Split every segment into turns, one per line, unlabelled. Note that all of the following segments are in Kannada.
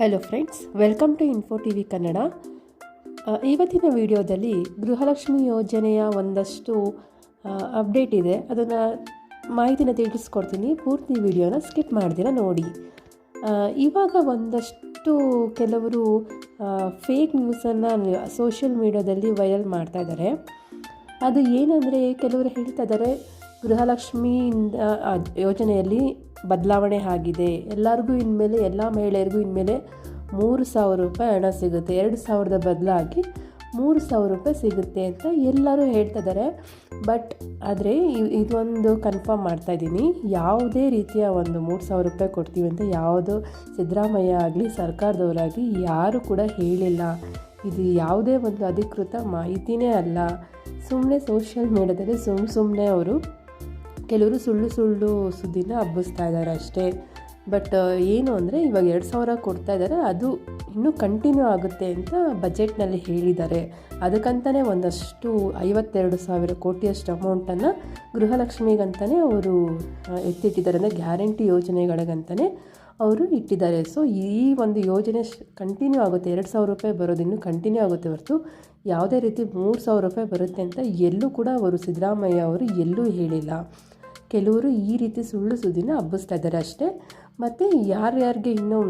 Hello friends welcome to info T V Kannada ಇವತ್ತಿನ ವಿಡಿಯೋದಲ್ಲಿ ಗೃಹಲಕ್ಷ್ಮಿ ಯೋಜನೆಯ ಒಂದಷ್ಟು ಅಪ್ಡೇಟ್ ಇದೆ. ಅದನ್ನು ಮಾಹಿತಿನ ತಿಳಿಸ್ಕೊಡ್ತೀನಿ. ಪೂರ್ತಿ ವಿಡಿಯೋನ ಸ್ಕಿಪ್ ಮಾಡ್ದಿರ ನೋಡಿ. ಇವಾಗ ಒಂದಷ್ಟು ಕೆಲವರು ಫೇಕ್ ನ್ಯೂಸನ್ನು ಸೋಷಿಯಲ್ ಮೀಡಿಯಾದಲ್ಲಿ ವೈರಲ್ ಮಾಡ್ತಾ ಇದ್ದಾರೆ ಅದು ಏನಂದರೆ, ಕೆಲವರು ಹೇಳ್ತಾ ಇದ್ದಾರೆ ಗೃಹಲಕ್ಷ್ಮಿಯಿಂದ ಯೋಜನೆಯಲ್ಲಿ ಬದಲಾವಣೆ ಆಗಿದೆ. ಎಲ್ಲರಿಗೂ ಇನ್ಮೇಲೆ, ಎಲ್ಲ ಮಹಿಳೆಯರಿಗೂ ಇನ್ಮೇಲೆ ಮೂರು ಸಾವಿರ ರೂಪಾಯಿ ಹಣ ಸಿಗುತ್ತೆ. ಎರಡು ಸಾವಿರದ ಬದಲಾಗಿ ಮೂರು ಸಾವಿರ ರೂಪಾಯಿ ಸಿಗುತ್ತೆ ಅಂತ ಎಲ್ಲರೂ ಹೇಳ್ತಾ ಇದ್ದಾರೆ. ಬಟ್ ಆದರೆ ಇದೊಂದು ಕನ್ಫರ್ಮ್ ಮಾಡ್ತಾ ಇದ್ದೀನಿ. ಯಾವುದೇ ರೀತಿಯ ಒಂದು ಮೂರು ಸಾವಿರ ರೂಪಾಯಿ ಕೊಡ್ತೀವಿ ಅಂತ ಯಾವುದು ಸಿದ್ದರಾಮಯ್ಯ ಆಗಲಿ, ಸರ್ಕಾರದವರಾಗಲಿ ಯಾರು ಕೂಡ ಹೇಳಿಲ್ಲ. ಇದು ಯಾವುದೇ ಒಂದು ಅಧಿಕೃತ ಮಾಹಿತಿನೇ ಅಲ್ಲ. ಸುಮ್ಮನೆ ಸೋಷಿಯಲ್ ಮೀಡಿಯಾದಲ್ಲಿ ಸುಮ್ಮ ಸುಮ್ಮನೆ ಅವರು ಕೆಲವರು ಸುಳ್ಳು ಸುಳ್ಳು ಸುದ್ದಿನ ಹಬ್ಬಿಸ್ತಾ ಇದ್ದಾರೆ ಅಷ್ಟೇ. ಬಟ್ ಏನು ಅಂದರೆ ಇವಾಗ ಎರಡು ಸಾವಿರ ಕೊಡ್ತಾ ಇದ್ದಾರೆ, ಅದು ಇನ್ನೂ ಕಂಟಿನ್ಯೂ ಆಗುತ್ತೆ ಅಂತ ಬಜೆಟ್ನಲ್ಲಿ ಹೇಳಿದ್ದಾರೆ. ಅದಕ್ಕಂತಲೇ ಒಂದಷ್ಟು ಐವತ್ತೆರಡು ಸಾವಿರ ಕೋಟಿಯಷ್ಟು ಅಮೌಂಟನ್ನು ಗೃಹಲಕ್ಷ್ಮಿಗಂತಲೇ ಅವರು ಎತ್ತಿಟ್ಟಿದ್ದಾರೆ, ಅಂದರೆ ಗ್ಯಾರಂಟಿ ಯೋಜನೆಗಳಿಗಂತಲೇ ಅವರು ಇಟ್ಟಿದ್ದಾರೆ. ಸೊ ಈ ಒಂದು ಯೋಜನೆ ಕಂಟಿನ್ಯೂ ಆಗುತ್ತೆ. ಎರಡು ಸಾವಿರ ರೂಪಾಯಿ ಬರೋದು ಇನ್ನೂ ಕಂಟಿನ್ಯೂ ಆಗುತ್ತೆ ಹೊರತು ಯಾವುದೇ ರೀತಿ ಮೂರು ಸಾವಿರ ರೂಪಾಯಿ ಬರುತ್ತೆ ಅಂತ ಎಲ್ಲೂ ಕೂಡ ಅವರು ಸಿದ್ದರಾಮಯ್ಯ ಅವರು ಎಲ್ಲೂ ಹೇಳಿಲ್ಲ. ಕೆಲವರು ಈ ರೀತಿ ಸುಳ್ಳು ಸುದ್ದಿನ ಹಬ್ಬಿಸ್ತಾ ಇದ್ದಾರೆ ಅಷ್ಟೇ. ಮತ್ತು ಯಾರ್ಯಾರಿಗೆ ಇನ್ನೂ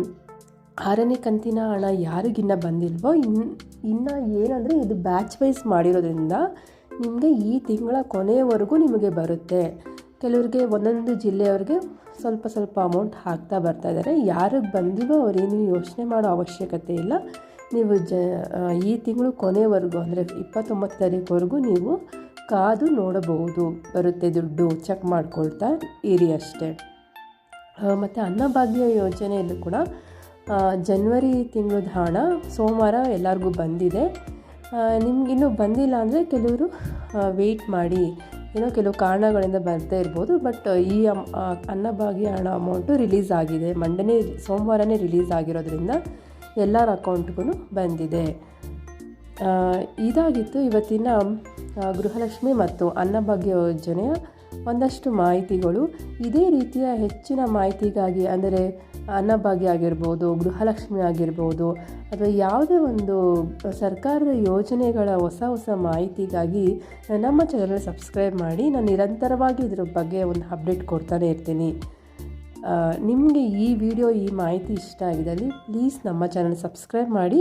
ಆರನೇ ಕಂತಿನ ಹಣ ಯಾರಿಗಿನ್ನ ಬಂದಿಲ್ವೋ ಇನ್ನು ಇನ್ನು ಏನಂದರೆ ಇದು ಬ್ಯಾಚ್ ವೈಸ್ ಮಾಡಿರೋದ್ರಿಂದ ನಿಮಗೆ ಈ ತಿಂಗಳ ಕೊನೆಯವರೆಗೂ ನಿಮಗೆ ಬರುತ್ತೆ. ಕೆಲವ್ರಿಗೆ ಒಂದೊಂದು ಜಿಲ್ಲೆಯವ್ರಿಗೆ ಸ್ವಲ್ಪ ಸ್ವಲ್ಪ ಅಮೌಂಟ್ ಹಾಕ್ತಾ ಬರ್ತಾ ಇದ್ದಾರೆ. ಯಾರಿಗೆ ಬಂದಿವೋ ಅವರೇನು ಯೋಚನೆ ಮಾಡೋ ಅವಶ್ಯಕತೆ ಇಲ್ಲ. ನೀವು ಜ ಈ ತಿಂಗಳು ಕೊನೆವರೆಗೂ ಅಂದರೆ ಇಪ್ಪತ್ತೊಂಬತ್ತು ತಾರೀಕುವರೆಗೂ ನೀವು ಕಾದು ನೋಡಬಹುದು. ಬರುತ್ತೆ ದುಡ್ಡು, ಚೆಕ್ ಮಾಡ್ಕೊಳ್ತಾ ಇರಿ ಅಷ್ಟೇ. ಮತ್ತು ಅನ್ನಭಾಗ್ಯ ಯೋಜನೆಯಲ್ಲೂ ಕೂಡ ಜನ್ವರಿ ತಿಂಗಳದ ಹಣ ಸೋಮವಾರ ಎಲ್ಲರಿಗೂ ಬಂದಿದೆ. ನಿಮಗಿನ್ನೂ ಬಂದಿಲ್ಲ ಅಂದರೆ ಕೆಲವರು ವೆಯ್ಟ್ ಮಾಡಿ. ಏನೋ ಕೆಲವು ಕಾರಣಗಳಿಂದ ಬರ್ತಾ ಇರ್ಬೋದು ಬಟ್ ಈ ಅಮ್ ಅನ್ನಭಾಗ್ಯ ಹಣ ಅಮೌಂಟು ರಿಲೀಸ್ ಆಗಿದೆ. ಮಂಡನೆ ಸೋಮವಾರನೇ ರಿಲೀಸ್ ಆಗಿರೋದ್ರಿಂದ ಎಲ್ಲರ ಅಕೌಂಟ್ಗೂ ಬಂದಿದೆ. ಇದಾಗಿತ್ತು ಇವತ್ತಿನ ಗೃಹಲಕ್ಷ್ಮಿ ಮತ್ತು ಅನ್ನಭಾಗ್ಯ ಯೋಜನೆಯ ಒಂದಷ್ಟು ಮಾಹಿತಿಗಳು. ಇದೇ ರೀತಿಯ ಹೆಚ್ಚಿನ ಮಾಹಿತಿಗಾಗಿ ಅಂದರೆ ಅನ್ನಭಾಗ್ಯ ಆಗಿರ್ಬೋದು, ಗೃಹಲಕ್ಷ್ಮಿ ಆಗಿರ್ಬೋದು, ಅಥವಾ ಯಾವುದೇ ಒಂದು ಸರ್ಕಾರದ ಯೋಜನೆಗಳ ಹೊಸ ಹೊಸ ಮಾಹಿತಿಗಾಗಿ ನಮ್ಮ ಚಾನಲ್ ಸಬ್ಸ್ಕ್ರೈಬ್ ಮಾಡಿ. ನಾನು ನಿರಂತರವಾಗಿ ಇದ್ರ ಬಗ್ಗೆ ಒಂದು ಅಪ್ಡೇಟ್ ಕೊಡ್ತಾನೆ ಇರ್ತೀನಿ. ನಿಮಗೆ ಈ ವಿಡಿಯೋ ಈ ಮಾಹಿತಿ ಇಷ್ಟ ಆಗಿದ್ದಲ್ಲಿ ಪ್ಲೀಸ್ ನಮ್ಮ ಚಾನಲ್ ಸಬ್ಸ್ಕ್ರೈಬ್ ಮಾಡಿ.